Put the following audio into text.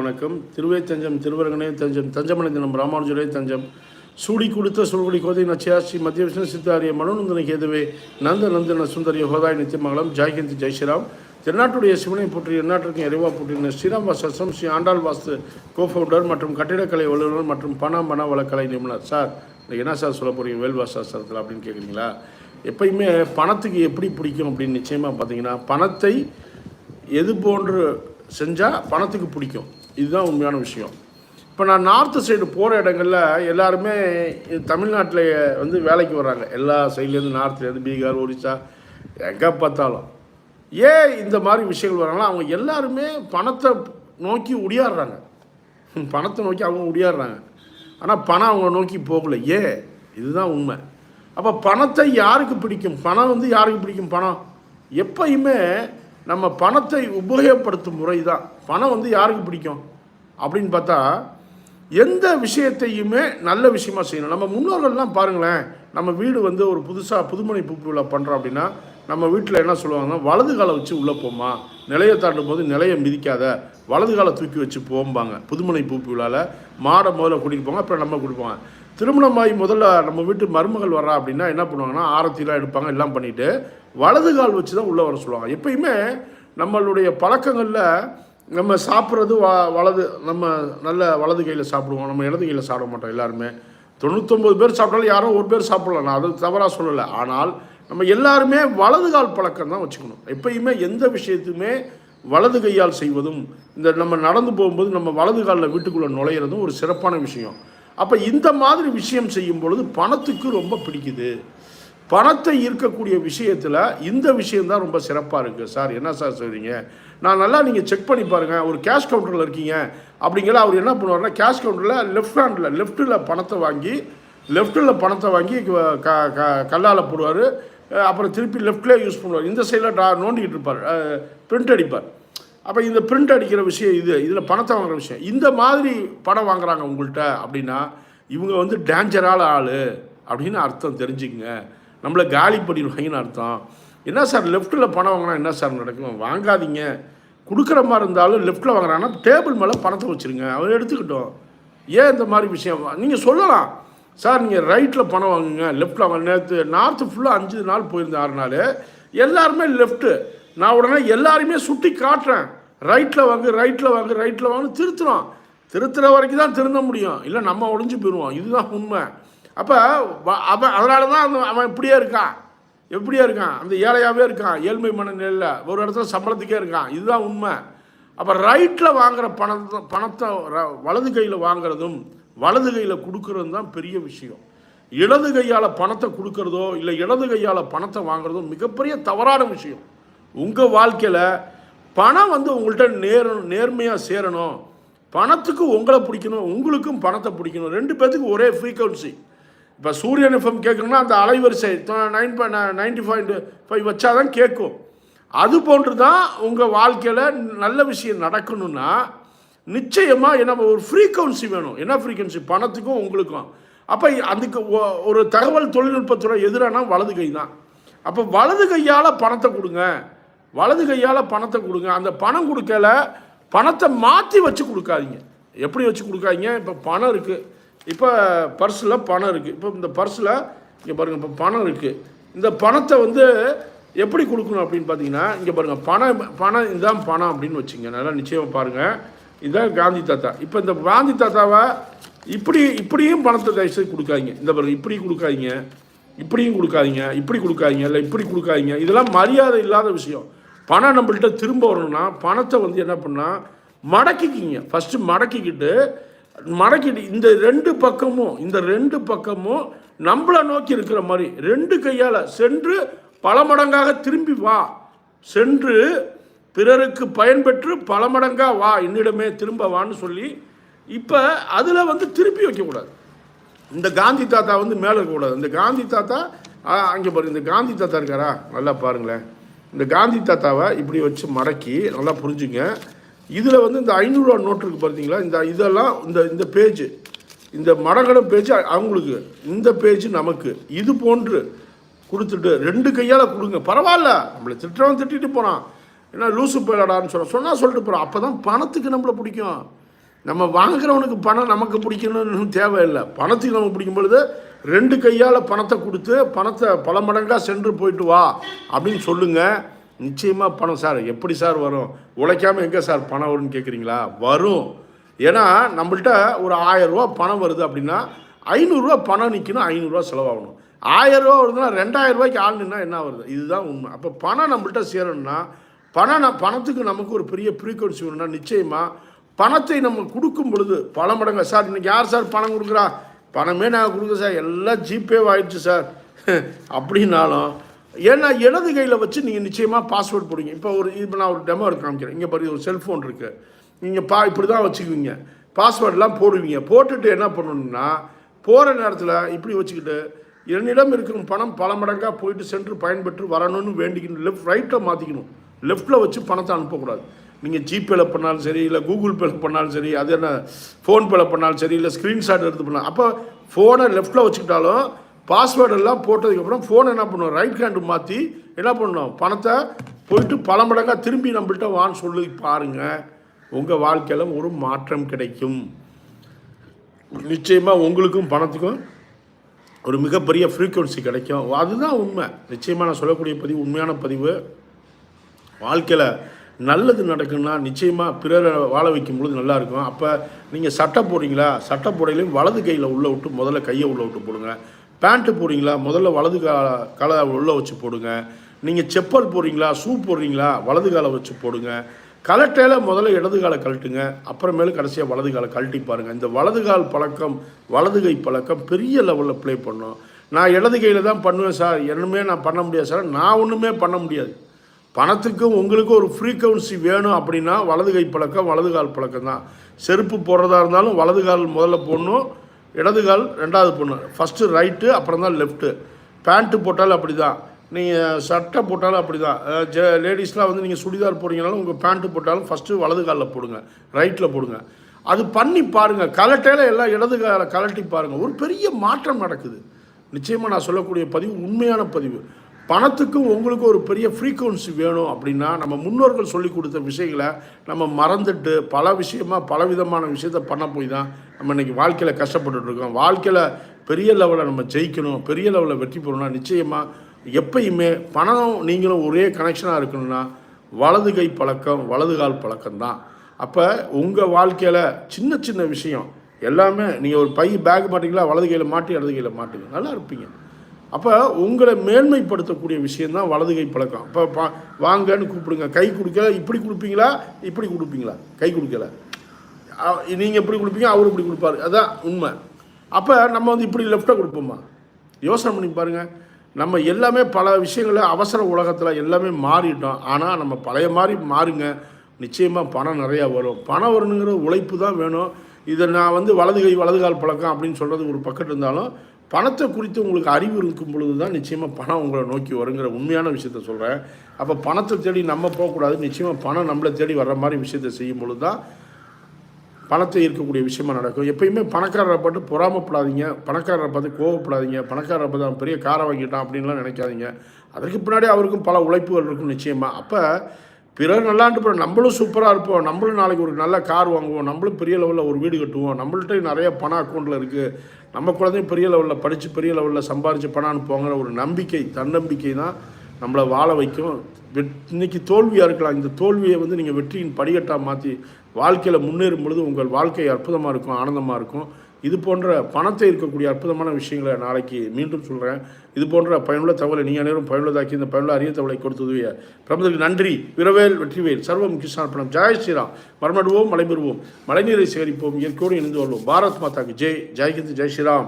வணக்கம். திருவே தஞ்சம் திருவரங்கனே தஞ்சம் தஞ்சமடைந்தனம் ராமானுஜரே தஞ்சம். சூடி கொடுத்த சுருகுடி கோதை நச்சியாசி ஸ்ரீ மத்திய விஷ்ணு சித்தாரிய மனோநந்தனை கேதுவே நந்த நந்தன சுந்தரிய ஹோதாய் நித்தியமங்கலம். ஜாய்கந்தி ஜெய்ஸ்ரீராம் திருநாட்டுடைய சிவனை போற்றி எந்நாட்டிற்கும் இறைவா போற்றின ஸ்ரீராம் வாசம் ஸ்ரீ ஆண்டாள் வாஸ்து கோஃபவுண்டர் மற்றும் கட்டிடக்கலை வல்லுநர் மற்றும் பண மன வளக்கலை நிபுணர். சார் இன்றைக்கி என்ன சார் சொல்ல போகிறீங்க வேல்வா சாஸ்திரத்தில் அப்படின்னு கேட்குறீங்களா எப்பயுமே பணத்துக்கு எப்படி பிடிக்கும் அப்படின்னு நிச்சயமாக பார்த்தீங்கன்னா பணத்தை எது போன்று செஞ்சால் பணத்துக்கு பிடிக்கும். இதுதான் உண்மையான விஷயம். இப்போ நான் நார்த்து சைடு போகிற இடங்களில் எல்லாருமே தமிழ்நாட்டில் வந்து வேலைக்கு வர்றாங்க. எல்லா சைட்லேருந்து நார்த்லேருந்து பீகார் ஒரிசா எங்கே பார்த்தாலும். ஏன் இந்த மாதிரி விஷயங்கள் வராங்கன்னா அவங்க எல்லாருமே பணத்தை நோக்கி உடியாடுறாங்க பணத்தை நோக்கி அவங்க உடியாடுறாங்க ஆனால் பணம் அவங்க நோக்கி போகல. ஏன் இதுதான் உண்மை. அப்போ பணத்தை யாருக்கு பிடிக்கும்? பணம் வந்து யாருக்கு பிடிக்கும்? பணம். எப்பயுமே நம்ம பணத்தை உபயோகப்படுத்தும் முறை தான் பணம் வந்து யாருக்கு பிடிக்கும்? அப்படின்னு பார்த்தா எந்த விஷயத்தையுமே நல்ல விஷயமா செய்யணும். நம்ம முன்னோர்கள்லாம் பாருங்களேன் நம்ம வீடு வந்து ஒரு புதுசாக புதுமனை பூப்பு விழா பண்ணுறோம் அப்படின்னா நம்ம வீட்டில் என்ன சொல்லுவாங்கன்னா வலது காலை வச்சு உள்ளே போமா நிலையை தாண்டும் போது நிலையை மிதிக்காத. வலது காலை தூக்கி வச்சு போம்பாங்க. புதுமனை பூப்பு விழாவில் மாடை முதல்ல கூட்டிகிட்டு போங்க அப்புறம் நம்ம கொடுப்பாங்க திருமணமாகி முதல்ல நம்ம வீட்டு மருமகள் வர்றா அப்படின்னா என்ன பண்ணுவாங்கன்னா ஆரத்திலாம் எடுப்பாங்க எல்லாம் பண்ணிவிட்டு வலது கால் வச்சு தான் உள்ளே வர சொல்லுவாங்க. எப்பயுமே நம்மளுடைய பழக்கங்களில் நம்ம சாப்பிட்றது வ வலது நம்ம நல்ல வலது கையில் சாப்பிடுவோம். நம்ம இடது கையில் சாப்பிட மாட்டோம் எல்லாருமே. தொண்ணூத்தொம்பது பேர் சாப்பிட்டாலும் யாரோ ஒரு பேர் சாப்பிடலாம். நான் அது தவறாக சொல்லலை. ஆனால் நம்ம எல்லாருமே வலது கால் பழக்கம் தான் வச்சுக்கணும். எப்பயுமே எந்த விஷயத்துமே வலது கையால் செய்வதும் இந்த நம்ம நடந்து போகும்போது நம்ம வலது காலில் வீட்டுக்குள்ளே நுழையிறதும் ஒரு சிறப்பான விஷயம். அப்போ இந்த மாதிரி விஷயம் செய்யும் பொழுது பணத்துக்கு ரொம்ப பிடிக்குது. பணத்தை ஈர்க்கக்கூடிய விஷயத்தில் இந்த விஷயம்தான் ரொம்ப சிறப்பாக இருக்குது சார் என்ன சார் சொல்கிறீங்க நான் நல்லா நீங்கள் செக் பண்ணி பாருங்கள் ஒரு கேஷ் கவுண்டரில் இருக்கீங்க. அப்படிங்கிற அவர் என்ன பண்ணுவார்னா கேஷ் கவுண்டரில் லெஃப்ட் ஹேண்டில் லெஃப்ட்டில் பணத்தை வாங்கி லெஃப்ட்டில் பணத்தை வாங்கி க- க- க- கல்லால் போடுவார். அப்புறம் திருப்பி லெஃப்ட்லேயே யூஸ் பண்ணுவார். இந்த சைடில் டா நோண்டிக்கிட்டு இருப்பார். பிரிண்ட் அடிப்பார். அப்போ இந்த பிரிண்ட் அடிக்கிற விஷயம் இது. இதில் பணத்தை வாங்குற விஷயம். இந்த மாதிரி பணம் வாங்குறாங்க உங்கள்கிட்ட அப்படின்னா இவங்க வந்து டேஞ்சரான ஆள் அப்படின்னு அர்த்தம் தெரிஞ்சுக்கங்க. நம்மளை காலி பண்ணிடுவாங்கன்னு அர்த்தம். என்ன சார் லெஃப்ட்டில் பணம் வாங்கினா என்ன சார் நடக்கும்? வாங்காதீங்க. கொடுக்குற மாதிரி இருந்தாலும் லெஃப்ட்டில் வாங்குறாங்கன்னா டேபிள் மேலே பணத்தை வச்சுருங்க. அவர் எடுத்துக்கிட்டோம். ஏன் இந்த மாதிரி விஷயம்? நீங்கள் சொல்லலாம். சார் நீங்கள் ரைட்டில் பணம் வாங்குங்க. லெஃப்ட்டில் வாங்க. நேற்று நார்த்து ஃபுல்லாக அஞ்சு நாள் போயிருந்தேன் ஆறு நாள். எல்லாருமே லெஃப்ட்டு நான் உடனே எல்லாருமே சுட்டி காட்டுறேன். ரைட்டில் வாங்கு ரைட்டில் வாங்கு ரைட்டில் வாங்கு திருத்துறோம். திருத்துற வரைக்கும் தான் திருந்த முடியும். இல்லை நம்ம உடஞ்சி போயிடுவோம் இதுதான் உண்மை. அப்போ அவன் அதனால தான் அந்த அவன் இப்படியே இருக்கான். எப்படியே இருக்கான்? அந்த ஏழையாகவே இருக்கான். ஏழ்மை மனநிலையில் ஒரு இடத்துல சம்பளத்துக்கே இருக்கான். இதுதான் உண்மை. அப்போ ரைட்டில் வாங்குற பணத்தை பணத்தை ர- வலது கையில் வாங்குறதும் வலது கையில் கொடுக்கறதும் தான் பெரிய விஷயம். இடது கையால் பணத்தை கொடுக்கறதோ இல்லை இடது கையால் பணத்தை வாங்குறதோ மிகப்பெரிய தவறான விஷயம். உங்கள் வாழ்க்கையில் பணம் வந்து உங்கள்கிட்ட நேர நேர்மையாக சேரணும். பணத்துக்கு உங்களை பிடிக்கணும் உங்களுக்கும் பணத்தை பிடிக்கணும். ரெண்டு பேர்த்துக்கு ஒரே ஃப்ரீக்குவன்சி இப்போ சூரியன் எஃப்எம் கேட்கணும்னா அந்த அலைவரிசை நைன் நைன்டி பாயிண்ட் ஃபைவ் வச்சாதான் கேட்கும் அது போன்று தான் உங்கள் வாழ்க்கையில் நல்ல விஷயம் நடக்கணும்னா நிச்சயமாக என்ன ஒரு ஃப்ரீக்வன்சி வேணும். என்ன ஃப்ரீக்வன்சி பணத்துக்கும் உங்களுக்கும். அப்போ அதுக்கு ஒ- ஒரு தகவல் தொழில்நுட்பத்துறை எதிரானா வலது கை தான் அப்போ வலது கையால் பணத்தை கொடுங்க. வலது கையால் பணத்தை கொடுங்க. அந்த பணம் கொடுக்கல பணத்தை மாற்றி வச்சு கொடுக்காதீங்க. எப்படி வச்சு கொடுக்காதீங்க? இப்போ பணம் இருக்குது இப்போ பர்ஸில் பணம் இருக்குது இப்போ இந்த பர்ஸில் இங்கே பாருங்கள் இப்போ பணம் இருக்குது இந்த பணத்தை வந்து எப்படி கொடுக்கணும் அப்படின்னு பார்த்தீங்கன்னா இங்கே பாருங்கள் பணம் பணம் இதுதான் பணம் அப்படின்னு வச்சுங்க. நல்லா நிச்சயமாக பாருங்கள் இதுதான் காந்தி தாத்தா. இப்போ இந்த காந்தி தாத்தாவை இப்படி இப்படியும் பணத்தை தயவுசெய்து கொடுக்காதீங்க. இந்த பாருங்கள் இப்படி கொடுக்காதீங்க. இப்படியும் கொடுக்காதீங்க. இப்படி கொடுக்காதீங்க. இல்லை இப்படி கொடுக்காதீங்க. இதெல்லாம் மரியாதை இல்லாத விஷயம். பணம் நம்மள்கிட்ட திரும்ப வரணும்னா பணத்தை வந்து என்ன பண்ணால் மடக்கிக்கிங்க. ஃபஸ்ட்டு மடக்கிக்கிட்டு மடக்கிட்டு இந்த ரெண்டு பக்கமும் இந்த ரெண்டு பக்கமும் நம்மளை நோக்கி இருக்கிற மாதிரி ரெண்டு கையால் சென்று பல மடங்காக திரும்பி வா. சென்று பிறருக்கு பயன்பெற்று பல மடங்காக வா என்னிடமே திரும்ப வான்னு சொல்லி இப்போ அதில் வந்து திருப்பி வைக்கக்கூடாது இந்த காந்தி தாத்தா வந்து மேலே இருக்கக்கூடாது இந்த காந்தி தாத்தா அங்கே பாருங்க இந்த காந்தி தாத்தா இருக்காரா? நல்லா பாருங்களேன். இந்த காந்தி தாத்தாவை இப்படி வச்சு மடக்கி நல்லா புரிஞ்சுங்க. இதில் வந்து இந்த ஐநூறுரூவா நோட்டு இருக்குது பார்த்தீங்களா இந்த இதெல்லாம் இந்த இந்த பேஜ் இந்த மடங்கட பேஜ் அவங்களுக்கு இந்த பேஜ் நமக்கு இது போன்று கொடுத்துட்டு ரெண்டு கையால் கொடுங்க. பரவாயில்ல. நம்மளை திட்டுறவன் திட்டிட்டு போகிறான் ஏன்னா லூசு போயிடாடான்னு சொல்ல சொன்னால் சொல்லிட்டு போகிறான் அப்போ தான் பணத்துக்கு நம்மளை பிடிக்கும். நம்ம வாங்குறவனுக்கு பணம் நமக்கு பிடிக்கணும்னு தேவையில்லை. பணத்துக்கு நமக்கு பிடிக்கும் பொழுது ரெண்டு கையால் பணத்தை கொடுத்து பணத்தை பல மடங்காக சென்று போயிட்டு வா அப்படின்னு சொல்லுங்கள் நிச்சயமாக பணம் சார். எப்படி சார் வரும்? உழைக்காமல் எங்கே சார் பணம் வரும்னு கேட்குறீங்களா வரும். ஏன்னா நம்மள்ட்ட ஒரு ஆயரூவா பணம் வருது அப்படின்னா ஐநூறுரூவா பணம் நிற்கணும் ஐநூறுரூவா செலவாகணும். ஆயரூவா வருதுன்னா ரெண்டாயிரம் ரூபாய்க்கு ஆள் நின்னா என்ன வருது இதுதான் உண்மை. அப்போ பணம் நம்மள்ட்ட சேரணும்னா பணம் நான் பணத்துக்கு நமக்கு ஒரு பெரிய ஃப்ரீக்வன்சி வேணும்னா நிச்சயமாக பணத்தை நம்ம கொடுக்கும் பொழுது பல மடங்கு சார் இன்றைக்கி யார் சார் பணம் கொடுக்குறா? பணமே நாங்கள் கொடுக்க சார். எல்லாம் ஜிபே ஆயிடுச்சு சார். அப்படின்னாலும் ஏன்னா இடது கையில் வச்சு நீங்கள் நிச்சயமாக பாஸ்வேர்ட் போடுங்க இப்போ ஒரு இப்போ நான் ஒரு டெமோ காமிக்கிறேன். இங்கே பாருங்க ஒரு செல்ஃபோன் இருக்குது நீங்கள் பா இப்படி தான் வச்சுக்குவீங்க பாஸ்வேர்டெலாம் போடுவீங்க. போட்டுட்டு என்ன பண்ணணும்னா போகிற நேரத்தில் இப்படி வச்சுக்கிட்டு என்னிடம் இருக்கும் பணம் பல மடங்காக போயிட்டு சென்று பயன்பெற்று வரணும்னு வேண்டிக்கணும் லெஃப்ட் ரைட்டில் மாற்றிக்கணும் லெஃப்ட்டில் வச்சு பணத்தை அனுப்பக்கூடாது. நீங்கள் ஜிபேல பண்ணாலும் சரி இல்லை கூகுள் பேல பண்ணாலும் சரி அது என்ன ஃபோன்பேல பண்ணாலும் சரி இல்லை ஸ்க்ரீன்ஷாட் எடுத்து பண்ணாலும். அப்போ ஃபோனை லெஃப்ட்டில் வச்சுக்கிட்டாலும் பாஸ்வேர்டு எல்லாம் போட்டதுக்கப்புறம் ஃபோனை என்ன பண்ணுவோம் ரைட் ஹேண்டு மாற்றி என்ன பண்ணோம்? பணத்தை போயிட்டு பல மடங்காக திரும்பி நம்மள்கிட்ட வான்னு சொல்லி பாருங்கள் உங்கள் வாழ்க்கையில் ஒரு மாற்றம் கிடைக்கும். நிச்சயமாக உங்களுக்கும் பணத்துக்கும் ஒரு மிகப்பெரிய ஃப்ரீக்குவன்சி கிடைக்கும். அதுதான் உண்மை. நிச்சயமாக நான் சொல்லக்கூடிய பதிவு உண்மையான பதிவு. வாழ்க்கையில் நல்லது நடக்குன்னா நிச்சயமாக பிறரை வாழ வைக்கும் பொழுது நல்லா இருக்கும். அப்போ நீங்கள் சட்டை போடுறீங்களா? சட்டை போடையிலையும் வலது கையில் உள்ளே விட்டு முதல்ல கையை உள்ளே விட்டு போடுங்க. பேண்ட்டு போடுறீங்களா? முதல்ல வலது கால காலை உள்ளே வச்சு போடுங்க. நீங்கள் செப்பல் போடுறீங்களா? ஷூ போடுறீங்களா? வலது காலை வச்சு போடுங்க. கலட்டையில் முதல்ல இடது காலை கழட்டுங்க. அப்புறமேலு கடைசியாக வலது காலை கழட்டி பாருங்கள் இந்த வலது கால் பழக்கம் வலது கை பழக்கம் பெரிய லெவலில் ப்ளே பண்ணும். நான் இடது கையில் தான் பண்ணுவேன் சார். என்னமே நான் பண்ண முடியாது சார். நான் ஒன்றுமே பண்ண முடியாது. பணத்துக்கும் உங்களுக்கும் ஒரு ஃப்ரீக்வன்சி வேணும் அப்படின்னா வலது கை பழக்கம் வலது கால் பழக்கம் தான் செருப்பு போடுறதா இருந்தாலும் வலது கால் முதல்ல போடணும். இடது கால் ரெண்டாவது பொண்ணு. ஃபஸ்ட்டு ரைட்டு அப்புறம் தான் லெஃப்ட்டு பேண்ட்டு போட்டாலும் அப்படி தான் நீங்கள் சட்டை போட்டாலும் அப்படி தான் ஜ லேடிஸ்லாம் வந்து நீங்கள் சுடிதார் போடுறீங்கனாலும் உங்கள் பேண்ட்டு போட்டாலும் ஃபஸ்ட்டு வலது காலில் போடுங்க. ரைட்டில் போடுங்க. அது பண்ணி பாருங்கள் கலட்டையில் எல்லாம் இடது காலை கலட்டி பாருங்கள் ஒரு பெரிய மாற்றம் நடக்குது. நிச்சயமாக நான் சொல்லக்கூடிய பதிவு உண்மையான பதிவு. பணத்துக்கும் உங்களுக்கும் ஒரு பெரிய ஃப்ரீக்குவன்சி வேணும் அப்படின்னா நம்ம முன்னோர்கள் சொல்லி கொடுத்த விஷயங்களை நம்ம மறந்துட்டு பல விஷயமா பல விதமான விஷயத்த பண்ண போய் தான் நம்ம இன்னைக்கு வாழ்க்கையில் கஷ்டப்பட்டுட்டு இருக்கோம். வாழ்க்கையில் பெரிய லெவலில் நம்ம ஜெயிக்கணும் பெரிய லெவலில் வெற்றி பெறணும்னா நிச்சயமாக எப்பயுமே பணம் நீங்களும் ஒரே கனெக்ஷனாக இருக்கணும்னா வலது கை பழக்கம் வலது கால் பழக்கம் தான். அப்போ உங்கள் வாழ்க்கையில் சின்ன சின்ன விஷயம் எல்லாமே நீங்கள் ஒரு பை பேக் மாட்டிங்களா வலது கையில் மாட்டி இடது கையில் மாட்டுங்க. நல்லா இருப்பீங்க. அப்போ உங்களை மேன்மைப்படுத்தக்கூடிய விஷயந்தான் வலது கை பழக்கம். அப்போ பா வாங்கன்னு கூப்பிடுங்க. கை கொடுக்க இப்படி கொடுப்பீங்களா? இப்படி கொடுப்பீங்களா? கை கொடுக்கல. நீங்கள் எப்படி கொடுப்பீங்க அவர் இப்படி கொடுப்பாரு. அதான் உண்மை. அப்போ நம்ம வந்து இப்படி லெஃப்டாக கொடுப்போமா? யோசனை பண்ணி பாருங்கள் நம்ம எல்லாமே பல விஷயங்களை அவசர உலகத்தில் எல்லாமே மாறிட்டோம். ஆனால் நம்ம பழைய மாதிரி மாறுங்க. நிச்சயமாக பணம் நிறையா வரும். பணம் வரணுங்கிற உழைப்பு தான் வேணும். இதை நான் வந்து வலது கை வலது கால் பழக்கம் அப்படின்னு சொல்கிறது ஒரு பக்கத்து இருந்தாலும் பணத்தை குறித்து உங்களுக்கு அறிவு இருக்கும் பொழுது தான் நிச்சயமாக பணம் உங்களை நோக்கி வருங்கிற உண்மையான விஷயத்த சொல்கிறேன் அப்போ பணத்தை தேடி நம்ம போகக்கூடாது. நிச்சயமாக பணம் நம்மளை தேடி வர்ற மாதிரி விஷயத்தை செய்யும் பொழுது தான் பணத்தை ஈர்க்கக்கூடிய விஷயமா நடக்கும். எப்பயுமே பணக்காரரை பார்த்து பொறாமப்படாதீங்க. பணக்காரரை பார்த்து கோவப்படாதீங்க. பணக்காரரை பார்த்து அவன் பெரிய காரை வாங்கிட்டான் அப்படின்லாம் நினைக்காதீங்க. அதற்கு பின்னாடி அவருக்கும் பல உழைப்புகள் இருக்கும் நிச்சயமாக அப்போ பிறர் நல்லாண்டு போகிற நம்மளும் சூப்பராக இருப்போம். நம்மளும் நாளைக்கு ஒரு நல்ல கார் வாங்குவோம். நம்மளும் பெரிய லெவலில் ஒரு வீடு கட்டுவோம். நம்மள்ட்ட நிறைய பணம் அக்கௌண்ட்டில் இருக்குது நம்ம குழந்தையும் பெரிய லெவலில் படித்து பெரிய லெவலில் சம்பாரித்து பணம் அனுப்புவாங்கிற ஒரு நம்பிக்கை தன்னம்பிக்கை தான் நம்மளை வாழ வைக்கும். வெட் இன்னைக்கு தோல்வியாக இருக்கலாம். இந்த தோல்வியை வந்து நீங்கள் வெற்றியின் படிகட்டாக மாற்றி வாழ்க்கையில் முன்னேறும் பொழுது உங்கள் வாழ்க்கை அற்புதமாக இருக்கும் ஆனந்தமாக இருக்கும். இது போன்ற பணத்தை இருக்கக்கூடிய அற்புதமான விஷயங்களை நாளைக்கு மீண்டும் சொல்கிறேன் இது போன்ற பயனுள்ள தகவலை நீங்கள் அனைவரும் பயனுள்ளதாக்கி இந்த பயனுள்ள அரிய தகவலை கொடுத்தது பிரபந்தருக்கு நன்றி. விரவேல் வெற்றிவேல். சர்வம் கிருஷ்ணார்ப்பணம் ஜாய் ஸ்ரீராம். மரமடுவோம் மலைபெறுவோம். மழைநீரை சேகரிப்போம். இயற்கையோடு இணைந்து வருவோம் பாரத் மாதாக்கு. ஜெய். ஜெய்ஹிந்த். ஜெய் ஸ்ரீராம்.